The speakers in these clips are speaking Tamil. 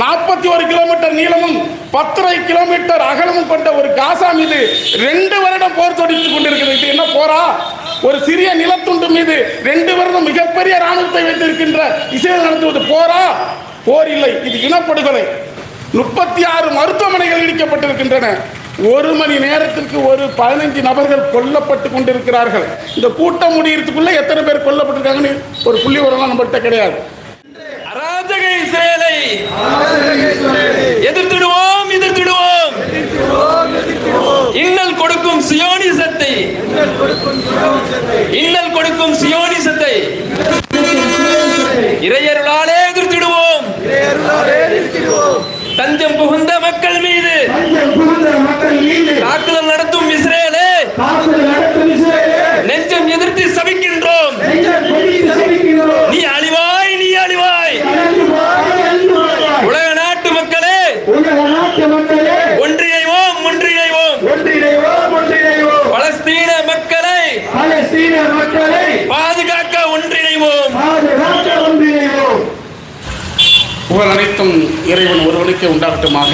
நாற்பத்தி ஒரு கிலோமீட்டர் நீளமும் பத்தரை கிலோமீட்டர் அகலமும் கொண்ட ஒரு காசா மீது ரெண்டு வருடம் போர் தொடித்துக் கொண்டிருக்கிறது. இது என்ன போரா? ஒரு சிறிய நிலத்துண்டு மீது ரெண்டு வருடம் மிகப்பெரிய ராணுவத்தை வைத்திருக்கின்ற இஸ்ரேல் நடத்துவது போரா? போர் இல்லை. இது இனப்படுகொலை. முப்பத்தி ஆறு மருத்துவமனைகள் இடிக்கப்பட்டிருக்கின்றன. ஒரு மணி நேரத்திற்கு ஒரு பதினைஞ்சு நபர்கள் கொல்லப்பட்டு கொண்டிருக்கிறார்கள். இந்த கூட்டம் முடியறதுக்குள்ளே எத்தனை பேர் கொல்லப்பட்டிருக்காங்கன்னு ஒரு புள்ளி உரம்லாம் நம்மகிட்ட கிடையாது. எதிர்த்திடுவோம் எதிர்த்திடுவோம். இன்னல் கொடுக்கும் சியோனிசத்தை. இன்னல் கொடுக்கும் சியோனிசத்தை. இறையருளாலே எதிர்த்திடுவோம். தஞ்சம் புகுந்த மக்கள் மீது தாக்குதல் நடத்தும் இஸ்ரேலே நெஞ்சம் எதிர்த்து சபிக்கின்றோம் நீ அழிவாய் நீ அழிவாய் உலக நாட்டு மக்களே ஒன்றிணைவோம் ஒன்றிணைவோம் பலஸ்தீன மக்களை பாதுகாக்க ஒன்றிணைவோம். புகழ் அனைத்தும் இறைவன் ஒருவனுக்கே உண்டாகட்டுமாக.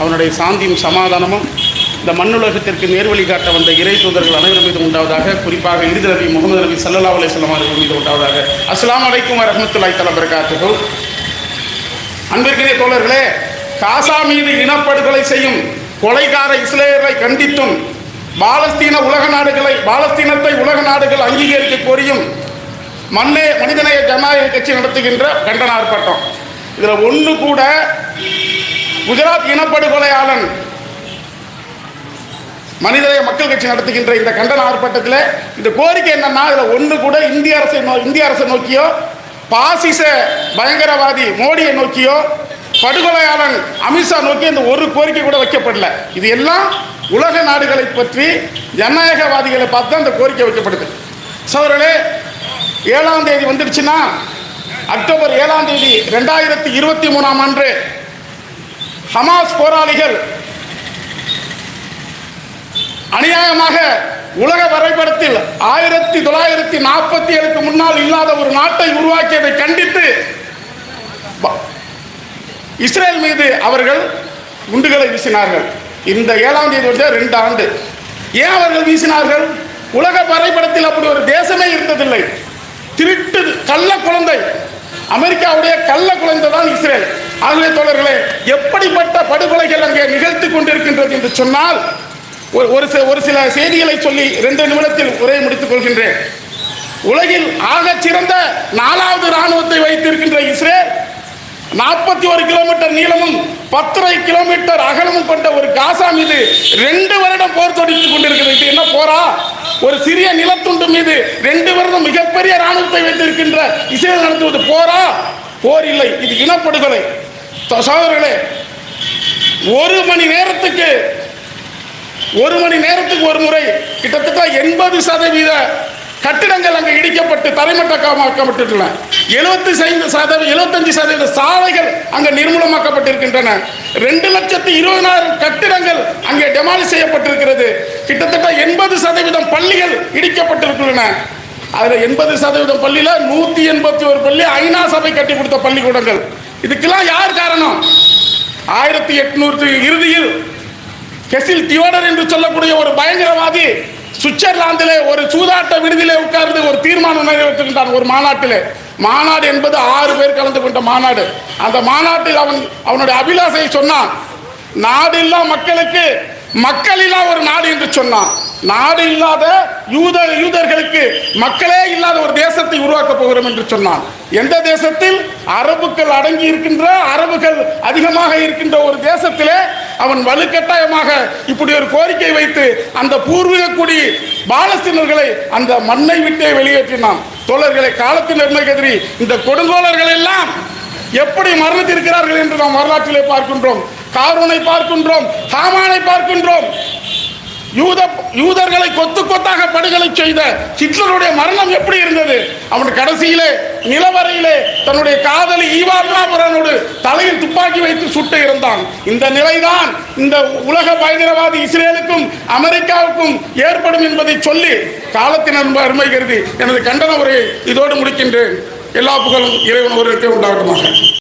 அவனுடைய சாந்தியும் சமாதானமும் இந்த மண்ணுலகத்திற்கு நேர்வழி காட்ட வந்த இறை தூதர்கள் அனைவரும் மீது உண்டாவதாக குறிப்பாக இறுதி நபி முகமது நபி சல்லா அலிஸ்லாம் அவர்கள் மீது உண்டாவதாக. அஸ்ஸலாமு அலைக்கும் வரஹ்மத்துல்லாஹி தஆலா பரகாத்துஹு அன்பிற்கினிய தோழர்களே காசா மீது இனப்படுகொலை செய்யும் கொலைகார இஸ்ரேலை கண்டித்தும் பாலஸ்தீன உலக நாடுகளை பாலஸ்தீனத்தை உலக நாடுகள் அங்கீகரிக்க கோரியும் மண்ணே மனிதநேய ஜனநாயக கட்சி நடத்துகின்ற கண்டன ஆர்ப்பாட்டம் இதில் ஒன்று கூட குஜராத் இனப்படுகொலையாளன் மனிதநேய மக்கள் கட்சி நடத்துகின்ற இந்த கண்டன ஆர்ப்பாட்டத்தில் இந்த கோரிக்கை என்னன்னா இதில் ஒன்று கூட இந்திய அரசை நோ இந்திய அரசை நோக்கியோ பாசிச பயங்கரவாதி மோடியை நோக்கியோ படுகொலையாளன் அமித்ஷா நோக்கி இந்த ஒரு கோரிக்கை கூட வைக்கப்படல. இது எல்லாம் உலக நாடுகளை பற்றி ஜனநாயகவாதிகளை பார்த்து தான் கோரிக்கை வைக்கப்படுது. சோழர்களே ஏழாம் தேதி வந்துடுச்சுன்னா அக்டோபர் ஏழாம் தேதி ரெண்டாயிரத்தி இருபத்தி மூணாம் அன்று ஹமாஸ் போராளிகள் அநியாயமாக உலக வரைபடத்தில் ஆயிரத்தி தொள்ளாயிரத்தி நாற்பத்தி ஏழுக்கு முன்னால் இல்லாத ஒரு நாட்டை உருவாக்கியதை கண்டித்து இஸ்ரேல் மீது அவர்கள் குண்டுகளை வீசினார்கள். இந்த ஏழாம் தேதி வந்து ரெண்டு ஆண்டு. ஏன் அவர்கள் வீசினார்கள்? உலக வரைபடத்தில் அப்படி ஒரு தேசமே இருந்ததில்லை. திருட்டு கள்ள குழந்தை. அமெரிக்காவுடைய கள்ள குழந்தை தான் இஸ்ரேல். ஆகவே தோழர்களே எப்படிப்பட்ட படுகொலைகள் அங்கே நிகழ்த்து கொண்டிருக்கின்றது என்று சொன்னால் ஒரு ஒரு சில ஒரு சில செய்திகளை சொல்லி ரெண்டு நிமிடத்தில் உரையை முடித்துக் கொள்கின்றேன். உலகில் ஆகச் சிறந்த நாலாவது ராணுவத்தை வைத்திருக்கின்ற நாற்பத்தி ஒரு கிலோமீட்டர் நீளமும் பத்தரை கிலோமீட்டர் அகலமும் கொண்ட ஒரு காசா மீது ரெண்டு வருடம் போர் தொடித்துக் கொண்டிருக்கிறது. இது என்ன போரா? ஒரு சிறிய நிலத்துண்டு மீது ரெண்டு வருடம் மிகப்பெரிய ராணுவத்தை வைத்திருக்கின்ற இஸ்ரேல் நடத்துவது போரா? போர் இல்லை. இது இனப்படுகொலை. சோதரர்களே ஒரு மணி நேரத்துக்கு ஒரு மணி நேரத்துக்கு ஒரு முறை கிட்டத்தட்ட எண்பது சதவீத கட்டிடங்கள் அங்கே இடிக்கப்பட்டு தரைமட்டமாக்கப்பட்டுள்ளன எழுபத்தி ஐந்து சதவீதம் எழுபத்தஞ்சு சதவீத சாலைகள் அங்கே நிர்மூலமாக்கப்பட்டிருக்கின்றன. ரெண்டு லட்சத்து இருபதாயிரம் கட்டிடங்கள் அங்கே டெமாலி செய்யப்பட்டிருக்கிறது. கிட்டத்தட்ட எண்பது சதவீதம் பள்ளிகள் இடிக்கப்பட்டிருக்கின்றன. அதில் எண்பது சதவீதம் பள்ளியில் நூற்றி எண்பத்தி ஒரு பள்ளி ஐநா சபை கட்டி கொடுத்த பள்ளிக்கூடங்கள். இதுக்கெல்லாம் யார் காரணம்? ஆயிரத்தி எட்நூறு இறுதியில் கெசில் தியோடர் என்று சொல்லக்கூடிய ஒரு பயங்கரவாதி சுவிட்சர்லாந்திலே ஒரு சூதாட்ட விடுதியிலே உட்கார்ந்து ஒரு தீர்மானம் நிறைவேற்றுகின்றான் ஒரு மாநாட்டிலே. மாநாடு என்பது ஆறு பேர் கலந்து கொண்ட மாநாடு. அந்த மாநாட்டில் அவன் அவனுடைய அபிலாசையை சொன்னான். நாடு இல்லா மக்களுக்கு மக்கள் இல்லா ஒரு நாடு என்று சொன்னான். நாடு இல்லாத யூத யூதர்களுக்கு மக்களே இல்லாத ஒரு தேசத்தை உருவாக்க போகிறோம் என்று சொன்னான். எந்த தேசத்தில்? அரபுக்கள் அடங்கி இருக்கின்ற அரபுகள் அதிகமாக இருக்கின்ற ஒரு தேசத்திலே அவன் வலுக்கட்டாயமாக இப்படி ஒரு கோரிக்கை வைத்து அந்த பூர்வீக குடி பாலஸ்தீனர்களை அந்த மண்ணை விட்டே வெளியேற்றினான். தோழர்களை காலத்தின் நன்மை கதிரி இந்த கொடுங்கோளர்கள் எல்லாம் எப்படி மரணத்திருக்கிறார்கள் என்று நாம் வரலாற்றிலே பார்க்கின்றோம். காரூனை பார்க்கின்றோம் ஹாமானை பார்க்கின்றோம். யூத யூதர்களை கொத்து கொத்தாக படுகொலை செய்த ஹிட்லருடைய மரணம் எப்படி இருந்தது? அவன் கடைசியிலே நிலவரையிலே தன்னுடைய காதலி ஈவா தலையில் துப்பாக்கி வைத்து சுட்டு இருந்தான் இந்த நிலைதான் இந்த உலக பயங்கரவாதி இஸ்ரேலுக்கும் அமெரிக்காவுக்கும் ஏற்படும் என்பதை சொல்லி காலத்தின் அன்பு அருமை கருதி எனது கண்டன உரையை இதோடு முடிக்கின்றேன். எல்லா புகழும் இறைவன் ஒருவருக்கே உண்டாகட்டுமாக.